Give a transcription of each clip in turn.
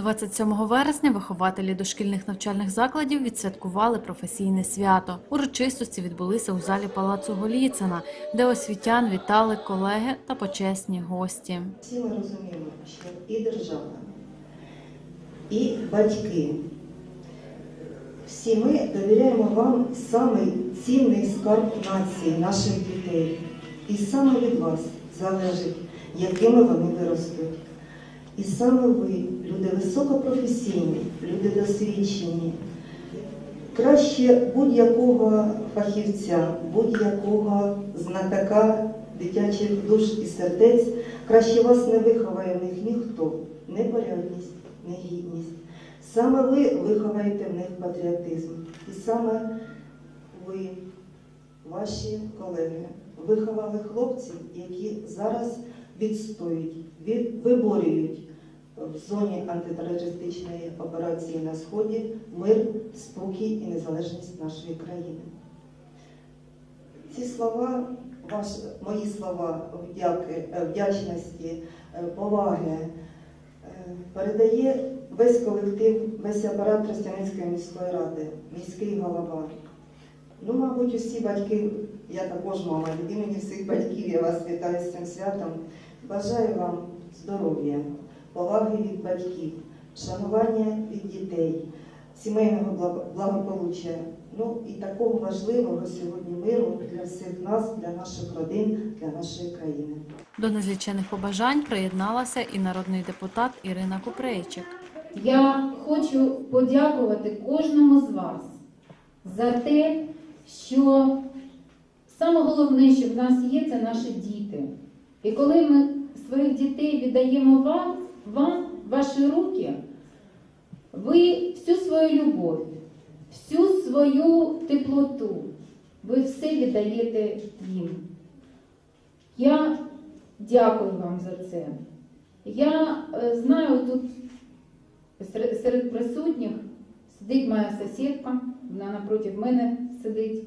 27 вересня вихователі дошкільних навчальних закладів відсвяткували професійне свято. Урочистості відбулися у залі Палацу Голіцина, де освітян вітали колеги та почесні гості. Всі ми розуміємо, що і держава, і батьки, всі ми довіряємо вам самий цінний скарб нації, наших дітей. І саме від вас залежить, якими вони виростуть. І саме ви, люди високопрофесійні, люди досвідчені, краще будь-якого фахівця, будь-якого знатока дитячих душ і сердець, краще вас не виховає в них ніхто, не порядність, не гідність. Саме ви виховаєте в них патріотизм. І саме ви, ваші колеги, виховали хлопців, які зараз відстоюють, від, виборюють в зоні антитерористичної операції на Сході мир, спокій і незалежність нашої країни. Ці слова, ваш, мої слова вдяки, е, вдячності, е, поваги е, передає весь колектив, весь апарат Тростянецької міської ради, міський голова. Ну, мабуть, усі батьки, я також мама, від імені всіх батьків я вас вітаю з цим святом. Бажаю вам здоров'я, поваги від батьків, шанування від дітей, сімейного благополуччя. Ну і такого важливого сьогодні миру для всіх нас, для наших родин, для нашої країни. До незлічених побажань приєдналася і народний депутат Ірина Купрейчик. Я хочу подякувати кожному з вас за те, що саме головне, що в нас є, це наші діти. І коли ми своїх дітей віддаємо вам, вам ваші руки, ви всю свою любов, всю свою теплоту, ви все віддаєте їм. Я дякую вам за це. Я е, знаю тут Серед, присутніх сидить моя сусідка, вона напроти мене сидить.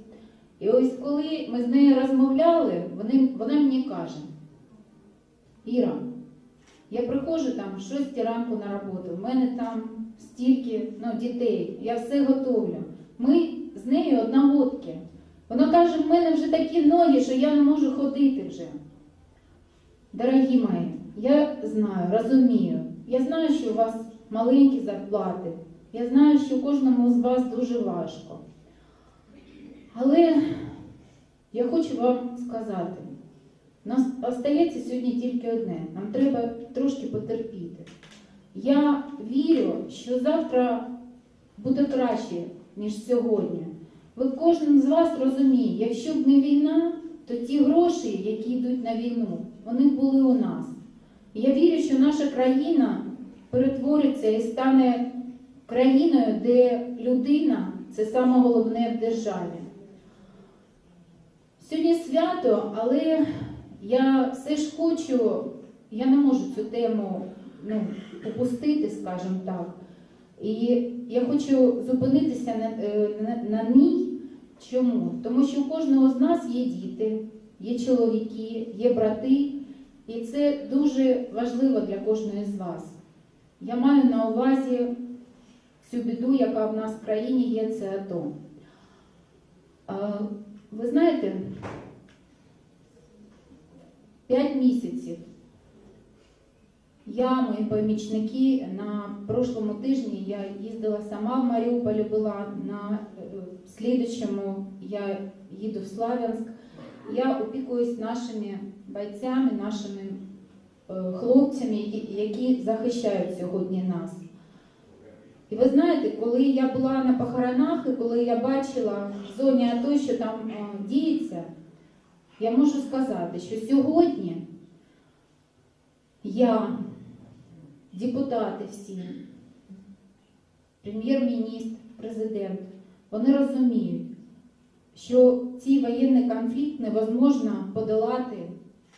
І ось коли ми з нею розмовляли, вона мені каже: Іра, я приходжу там 6 ранку на роботу, в мене там стільки ну, дітей, я все готовлю. Ми з нею одногодки. Вона каже, в мене вже такі ноги, що я не можу ходити вже. Дорогі мої, я знаю, розумію. Я знаю, що у вас маленькі зарплати. Я знаю, що кожному з вас дуже важко. Але я хочу вам сказати, нас остається сьогодні тільки одне. Нам треба трошки потерпіти. Я вірю, що завтра буде краще, ніж сьогодні. Ви кожен з вас розуміє, якщо б не війна, то ті гроші, які йдуть на війну, вони були у нас. І я вірю, що наша країна перетвориться і стане країною, де людина це саме головне в державі. Сьогодні свято, але я все ж хочу, я не можу цю тему ну, опустити, скажімо так. І я хочу зупинитися на, е, на, на ній. Чому? Тому що у кожного з нас є діти, є чоловіки, є брати, і це дуже важливо для кожної з вас. Я маю на увазі цю біду, яка в нас в країні є, це АТО. Ви знаєте, 5 місяців я, мої помічники, на прошлому тижні я їздила сама в Маріуполі, була на е, слідчому, я їду в Славянськ. Я опікуюсь нашими бойцями, нашими е, хлопцями, які, захищають сьогодні нас. І ви знаєте, коли я була на похоронах, і коли я бачила в зоні АТО, що там е, діється, я можу сказати, що сьогодні я, депутати всі, прем'єр-міністр, президент, вони розуміють, що цей воєнний конфлікт невозможно подолати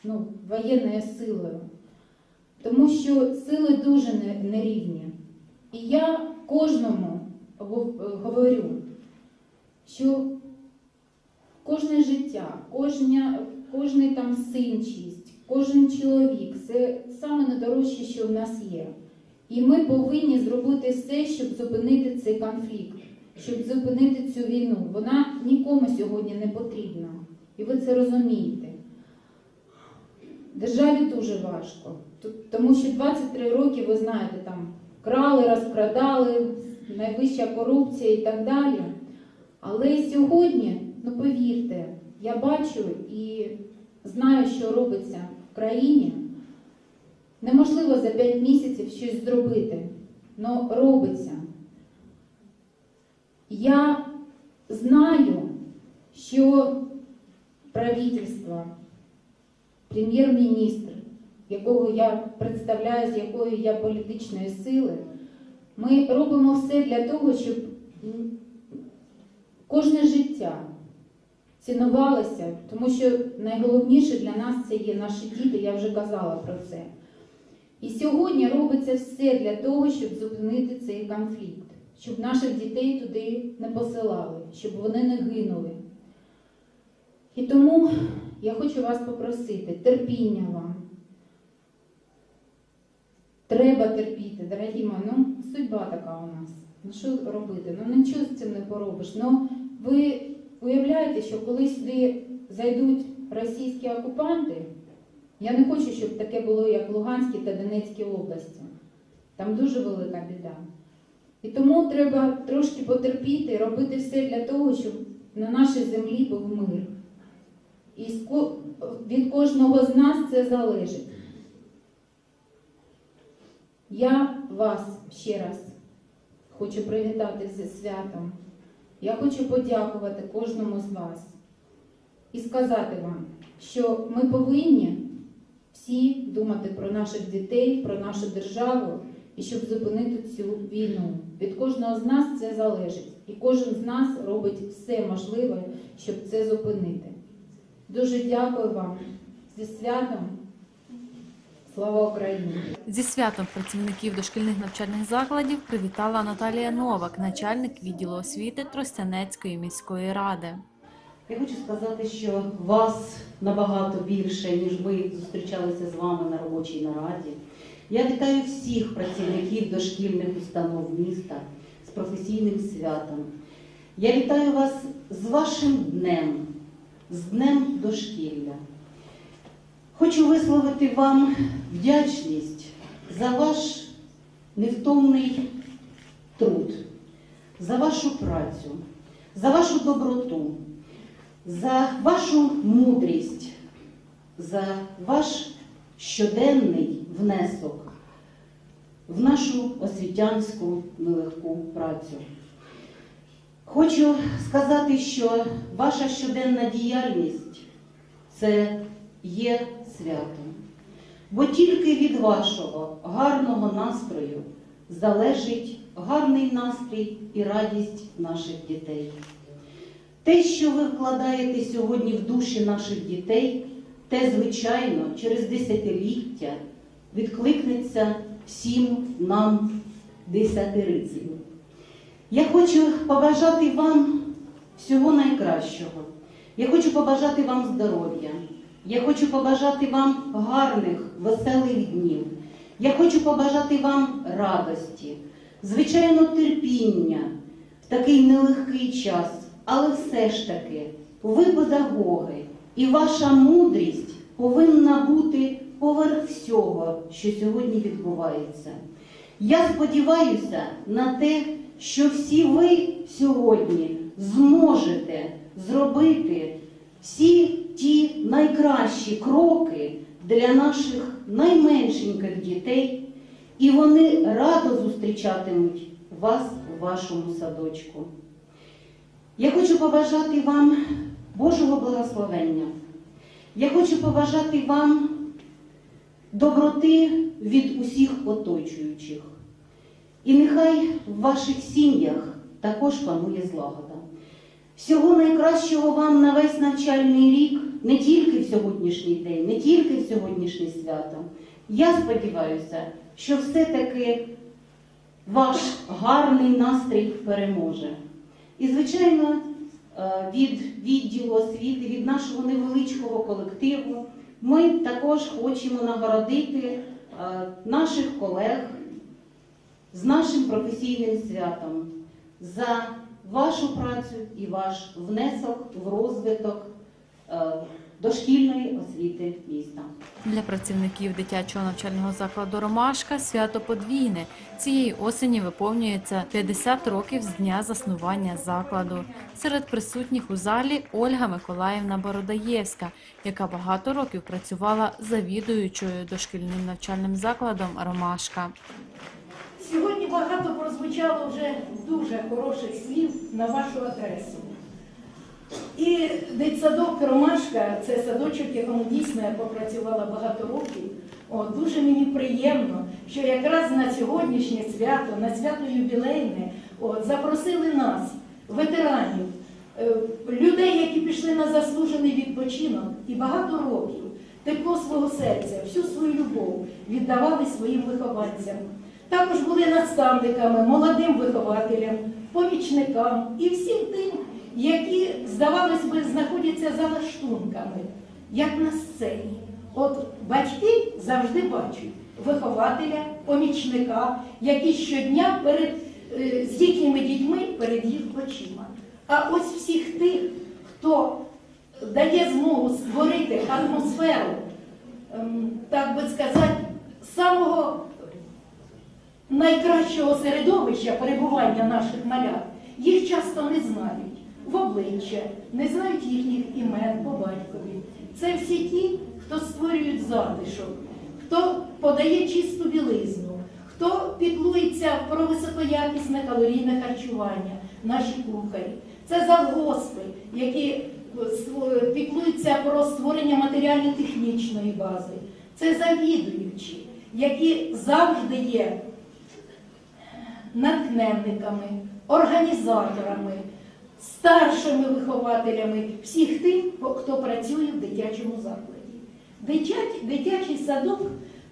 ну, воєнною силою, тому що сили дуже нерівні. І я кожному говорю, що кожне життя, кожня, кожний там син чисть, кожен чоловік це саме найдорожче, що в нас є. І ми повинні зробити все, щоб зупинити цей конфлікт, щоб зупинити цю війну. Вона нікому сьогодні не потрібна. І ви це розумієте. Державі дуже важко, тому що 23 роки, ви знаєте, там крали, розкрадали, найвища корупція і так далі. Але сьогодні, ну повірте, я бачу і знаю, що робиться в країні. Неможливо за 5 місяців щось зробити, але робиться. Я знаю, що правительство, прем'єр-міністр, якого я представляю, з якої я політичної сили, ми робимо все для того, щоб кожне життя цінувалося, тому що найголовніше для нас це є наші діти, я вже казала про це. І сьогодні робиться все для того, щоб зупинити цей конфлікт, щоб наших дітей туди не посилали, щоб вони не гинули. І тому я хочу вас попросити терпіння вам. Треба терпіти, дорогі мої. Ну, судьба така у нас. Ну що робити? Ну нічого з цим не поробиш. Ну ви що коли сюди зайдуть російські окупанти, я не хочу, щоб таке було, як в Луганській та Донецькій області. Там дуже велика біда. І тому треба трошки потерпіти, робити все для того, щоб на нашій землі був мир. І від кожного з нас це залежить. Я вас ще раз хочу привітати зі святом. Я хочу подякувати кожному з вас і сказати вам, що ми повинні всі думати про наших дітей, про нашу державу і щоб зупинити цю війну. Від кожного з нас це залежить, і кожен з нас робить все можливе, щоб це зупинити. Дуже дякую вам зі святом. Слава Україні! Зі святом працівників дошкільних навчальних закладів привітала Наталія Новак, начальник відділу освіти Тростянецької міської ради. Я хочу сказати, що вас набагато більше, ніж ми зустрічалися з вами на робочій нараді. Я вітаю всіх працівників дошкільних установ міста з професійним святом. Я вітаю вас з вашим днем, з Днем дошкілля. Хочу висловити вам вдячність за ваш невтомний труд, за вашу працю, за вашу доброту за вашу мудрість, за ваш щоденний внесок в нашу освітянську нелегку працю. Хочу сказати, що ваша щоденна діяльність це є святом, бо тільки від вашого гарного настрою залежить гарний настрій і радість наших дітей. Те, що ви вкладаєте сьогодні в душі наших дітей, те, звичайно, через десятиліття відкликнеться всім нам десятирицею. Я хочу побажати вам всього найкращого. Я хочу побажати вам здоров'я. Я хочу побажати вам гарних, веселих днів. Я хочу побажати вам радості, звичайно, терпіння в такий нелегкий час. Але все ж таки, ви педагоги, і ваша мудрість повинна бути поверх всього, що сьогодні відбувається. Я сподіваюся на те, що всі ви сьогодні зможете зробити всі ті найкращі кроки для наших найменшеньких дітей, і вони радо зустрічатимуть вас у вашому садочку. Я хочу побажати вам Божого благословення. Я хочу побажати вам доброти від усіх оточуючих. І нехай в ваших сім'ях також панує злагода. Всього найкращого вам на весь навчальний рік, не тільки в сьогоднішній день, не тільки в сьогоднішнє свято. Я сподіваюся, що все-таки ваш гарний настрій переможе. І, звичайно, е, від відділу освіти, від нашого невеличкого колективу, ми також хочемо нагородити е, наших колег з нашим професійним святом за вашу працю і ваш внесок в розвиток е, дошкільної освіти міста. Для працівників дитячого навчального закладу Ромашка свято подвійне. Цієї осені виповнюється 50 років з дня заснування закладу. Серед присутніх у залі Ольга Миколаївна Бородаєвська, яка багато років працювала завідуючою дошкільним навчальним закладом Ромашка. Сьогодні багато прозвучало вже дуже хороших слів на вашу адресу. І дитсадок Ромашка це садочок, якому дійсно я попрацювала багато років. О, дуже мені приємно, що якраз на сьогоднішнє свято, на свято ювілейне, от, запросили нас, ветеранів, е, людей, які пішли на заслужений відпочинок і багато років тепло свого серця, всю свою любов віддавали своїм вихованцям. Також були наставниками, молодим вихователям, помічникам і всім тим, які, здавалось би, знаходяться за лаштунками, як на сцені. От батьки завжди бачать вихователя, помічника, які щодня перед, е, з їхніми дітьми перед їх очима. А ось всіх тих, хто дає змогу створити атмосферу, ем, так би сказати, самого найкращого середовища перебування наших малят, їх часто не знають в обличчя, не знають їхніх імен по батькові. Це всі ті, хто створюють затишок, хто подає чисту білизну, хто піклується про високоякісне калорійне харчування, наші кухарі. Це завгоспи, які е, піклуються про створення матеріально-технічної бази. Це завідуючі, які завжди є натхненниками, організаторами, старшими вихователями, всіх тих, хто працює в дитячому закладі. Дитячий, дитячий садок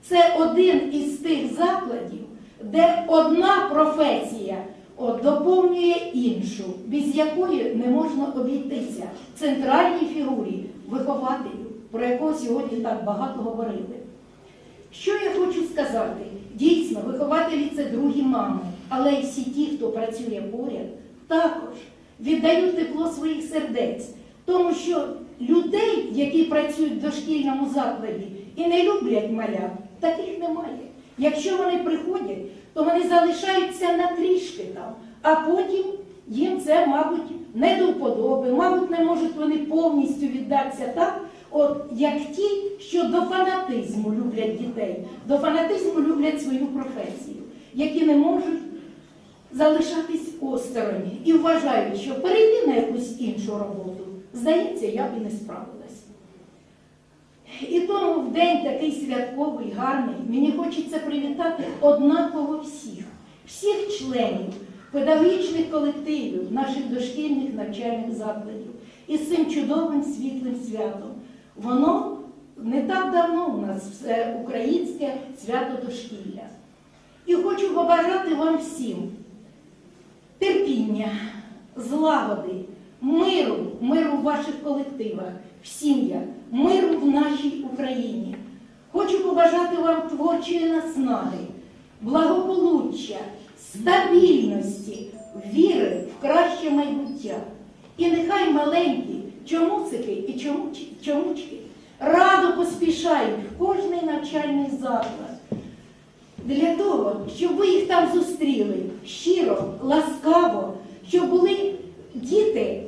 це один із тих закладів, де одна професія доповнює іншу, без якої не можна обійтися центральній фігурі вихователю, про якого сьогодні так багато говорили. Що я хочу сказати? Дійсно, вихователі це другі мами, але й всі ті, хто працює поряд, також віддають тепло своїх сердець, тому що людей, які працюють в дошкільному закладі і не люблять малят, таких немає. Якщо вони приходять, то вони залишаються на трішки там, а потім їм це, мабуть, не до вподоби, мабуть, не можуть вони повністю віддатися так, от як ті, що до фанатизму люблять дітей, до фанатизму люблять свою професію, які не можуть залишатись осторонь і вважають, що перейти на якусь іншу роботу, здається, я б і не справилась. І тому в день такий святковий, гарний, мені хочеться привітати однаково всіх, всіх членів педагогічних колективів наших дошкільних навчальних закладів із цим чудовим світлим святом. Воно не так давно у нас все українське свято дошкілля. І хочу побажати вам всім терпіння, злагоди, миру, миру в ваших колективах, в сім'ях, миру в нашій Україні. Хочу побажати вам творчої наснаги, благополуччя, стабільності, віри в краще майбуття. І нехай маленькі чомусики і чомучки радо поспішають в кожний навчальний заклад для того, щоб ви їх там зустріли щиро, ласкаво, щоб були діти,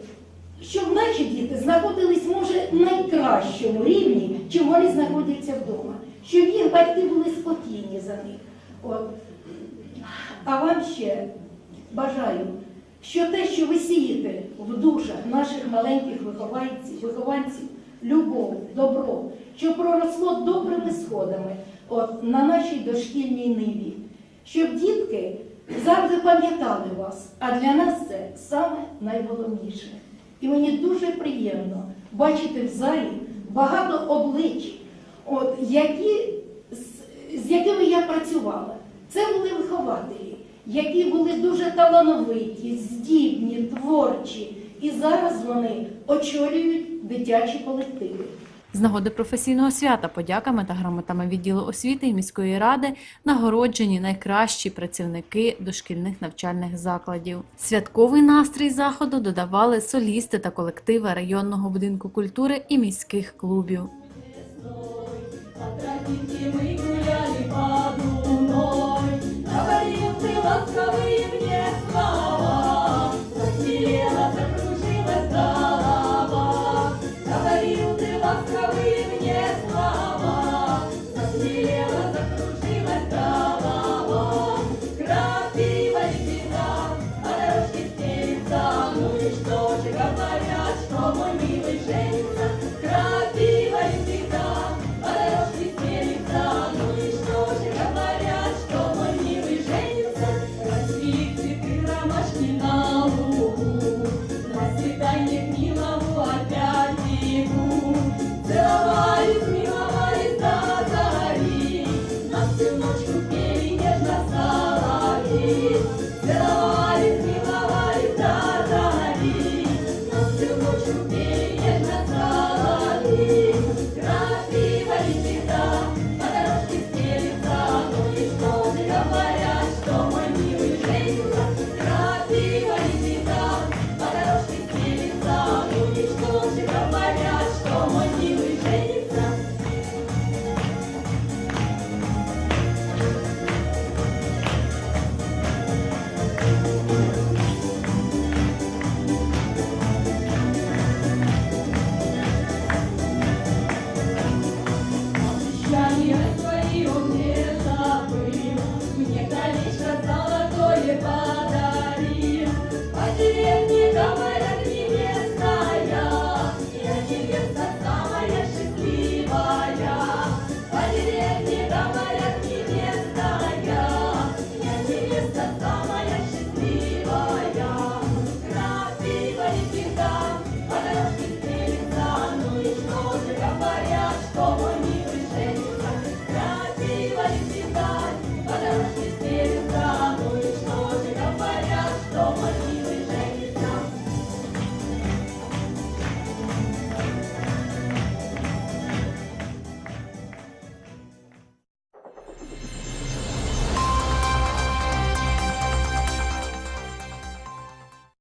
щоб наші діти знаходились, може, найкращому рівні, чим вони знаходяться вдома, щоб їх батьки були спокійні за них. От. А вам ще бажаю, що те, що ви сієте в душах наших маленьких вихованців, вихованців любов, добро, що проросло добрими сходами от, на нашій дошкільній ниві, щоб дітки завжди пам'ятали вас, а для нас це саме найголовніше. І мені дуже приємно бачити в залі багато облич, от, які, з, з якими я працювала. Це були вихователі, які були дуже талановиті, здібні, творчі. І зараз вони очолюють дитячі колективи. З нагоди професійного свята подяками та грамотами відділу освіти і міської ради нагороджені найкращі працівники дошкільних навчальних закладів. Святковий настрій заходу додавали солісти та колективи районного будинку культури і міських клубів. Тропинки